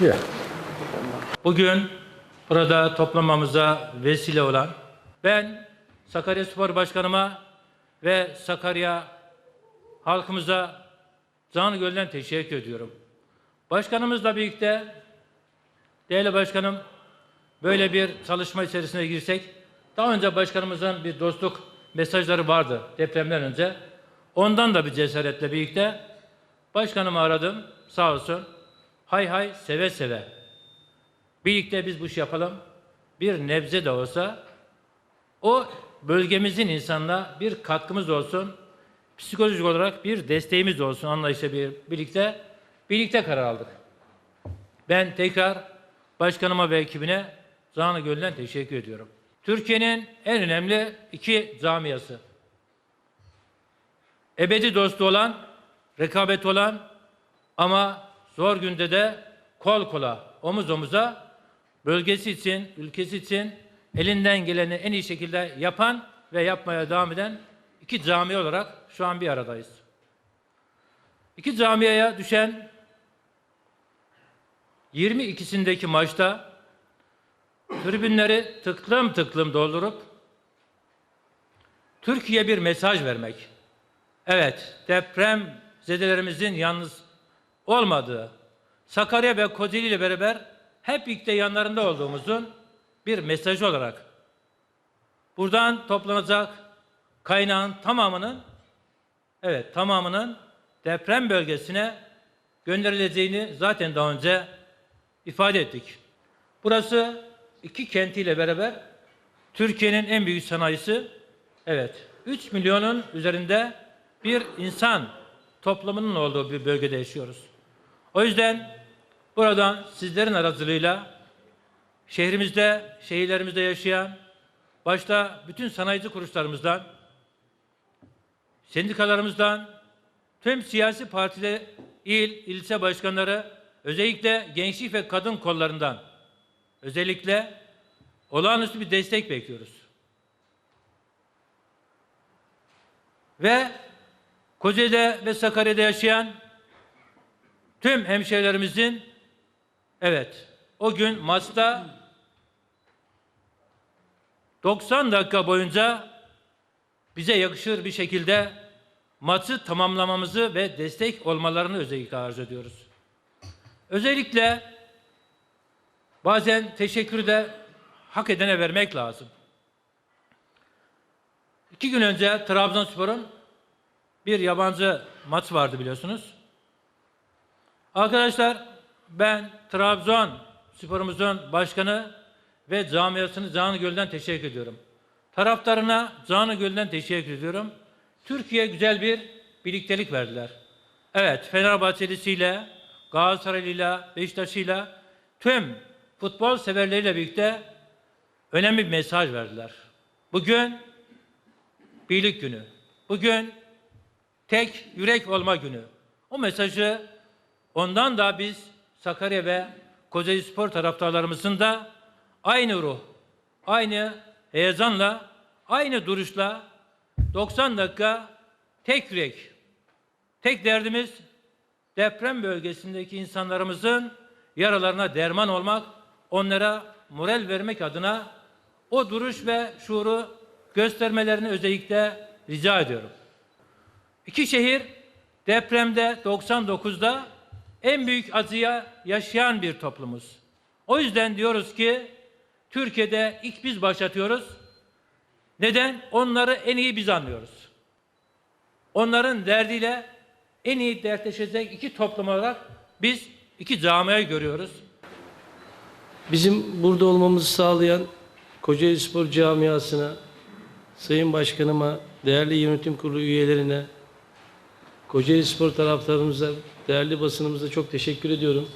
Ya. Bugün burada toplamamıza vesile olan ben Sakarya Spor Başkanıma ve Sakarya halkımıza canı gölden teşekkür ediyorum. Başkanımızla birlikte değerli başkanım böyle bir çalışma içerisine girsek daha önce başkanımızın bir dostluk mesajları vardı depremden önce. Ondan da bir cesaretle birlikte başkanımı aradım sağ olsun. Hay hay seve seve. Birlikte biz bu işi yapalım. Bir nebze de olsa o bölgemizin insanına bir katkımız olsun. Psikolojik olarak bir desteğimiz olsun anlayışla bir, birlikte birlikte karar aldık. Ben tekrar başkanıma ve ekibine canı gönülden teşekkür ediyorum. Türkiye'nin en önemli iki camiası. Ebedi dostu olan, rekabet olan ama zor günde de kol kola, omuz omuza bölgesi için, ülkesi için elinden geleni en iyi şekilde yapan ve yapmaya devam eden iki cami olarak şu an bir aradayız. İki camiaya düşen 22'sindeki maçta tribünleri tıklım tıklım doldurup Türkiye bir mesaj vermek. Evet, deprem zedelerimizin yalnız olmadığı, Sakarya ve Kocaeli ile beraber hep birlikte yanlarında olduğumuzun bir mesajı olarak buradan toplanacak kaynağın tamamının evet tamamının deprem bölgesine gönderileceğini zaten daha önce ifade ettik. Burası iki kentiyle beraber Türkiye'nin en büyük sanayisi evet 3 milyonun üzerinde bir insan toplamının olduğu bir bölgede yaşıyoruz. O yüzden buradan sizlerin aracılığıyla şehrimizde, şehirlerimizde yaşayan başta bütün sanayici kuruluşlarımızdan, sendikalarımızdan, tüm siyasi partide il, ilçe başkanları, özellikle gençlik ve kadın kollarından özellikle olağanüstü bir destek bekliyoruz. Ve Kocaeli'de ve Sakarya'da yaşayan tüm hemşehrilerimizin evet o gün maçta 90 dakika boyunca bize yakışır bir şekilde maçı tamamlamamızı ve destek olmalarını özellikle arzu ediyoruz. Özellikle bazen teşekkürü de hak edene vermek lazım. İki gün önce Trabzonspor'un bir yabancı maç vardı biliyorsunuz. Arkadaşlar ben Trabzon sporumuzun başkanı ve camiasını canı gölden teşekkür ediyorum. Taraftarına canı gölden teşekkür ediyorum. Türkiye güzel bir birliktelik verdiler. Evet Fenerbahçelisiyle, Galatasaraylı'yla, Beşiktaş'ıyla tüm futbol severleriyle birlikte önemli bir mesaj verdiler. Bugün birlik günü. Bugün tek yürek olma günü. O mesajı ondan da biz Sakarya ve Kocaeli Spor taraftarlarımızın da aynı ruh, aynı heyecanla, aynı duruşla 90 dakika tek yürek, tek derdimiz deprem bölgesindeki insanlarımızın yaralarına derman olmak, onlara moral vermek adına o duruş ve şuuru göstermelerini özellikle rica ediyorum. İki şehir depremde 99'da en büyük acıya yaşayan bir toplumuz. O yüzden diyoruz ki Türkiye'de ilk biz başlatıyoruz. Neden? Onları en iyi biz anlıyoruz. Onların derdiyle en iyi dertleşecek iki toplum olarak biz iki camiayı görüyoruz. Bizim burada olmamızı sağlayan Kocaeli Spor Camiası'na, Sayın Başkanıma, değerli yönetim kurulu üyelerine, Kocaeli Spor taraftarımıza, değerli basınımıza çok teşekkür ediyorum.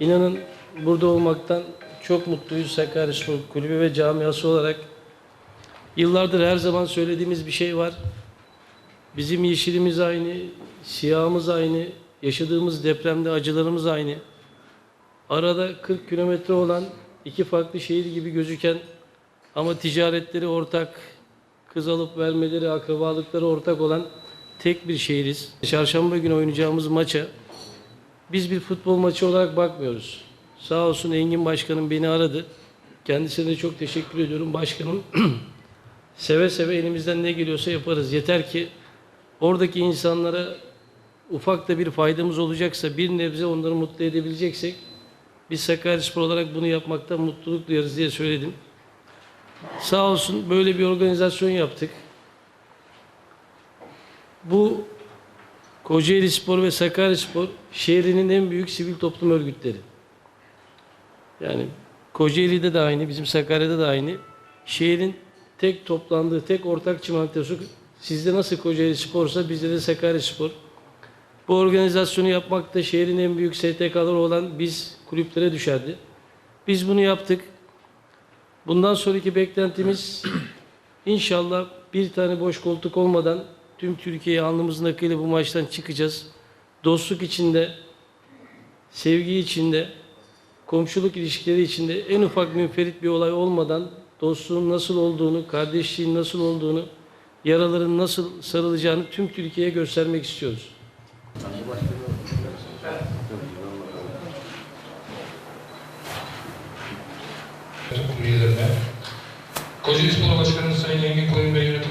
İnanın burada olmaktan çok mutluyuz Sakarya Spor Kulübü ve camiası olarak. Yıllardır her zaman söylediğimiz bir şey var. Bizim yeşilimiz aynı, siyahımız aynı, yaşadığımız depremde acılarımız aynı. Arada 40 kilometre olan iki farklı şehir gibi gözüken ama ticaretleri ortak, kız alıp vermeleri, akrabalıkları ortak olan tek bir şehiriz. Çarşamba günü oynayacağımız maça biz bir futbol maçı olarak bakmıyoruz. Sağ olsun Engin Başkanım beni aradı. Kendisine de çok teşekkür ediyorum. Başkanım seve seve elimizden ne geliyorsa yaparız. Yeter ki oradaki insanlara ufak da bir faydamız olacaksa, bir nebze onları mutlu edebileceksek biz Sakaryaspor olarak bunu yapmaktan mutluluk duyarız diye söyledim. Sağ olsun böyle bir organizasyon yaptık. Bu Kocaeli Spor ve Sakaryaspor şehrinin en büyük sivil toplum örgütleri. Yani Kocaeli'de de aynı, bizim Sakarya'da da aynı. Şehrin tek toplandığı, tek ortak çimentosu sizde nasıl Kocaeli Spor'sa bizde de Sakaryaspor. Bu organizasyonu yapmakta şehrin en büyük STK'ları olan biz kulüplere düşerdi. Biz bunu yaptık. Bundan sonraki beklentimiz inşallah bir tane boş koltuk olmadan tüm Türkiye'yi alnımızın akıyla bu maçtan çıkacağız. Dostluk içinde, sevgi içinde, komşuluk ilişkileri içinde en ufak münferit bir olay olmadan dostluğun nasıl olduğunu, kardeşliğin nasıl olduğunu, yaraların nasıl sarılacağını tüm Türkiye'ye göstermek istiyoruz. Kurulu üyelerine, Kocaeli Başkanı Sayın Engin Koyun Bey, Yönetim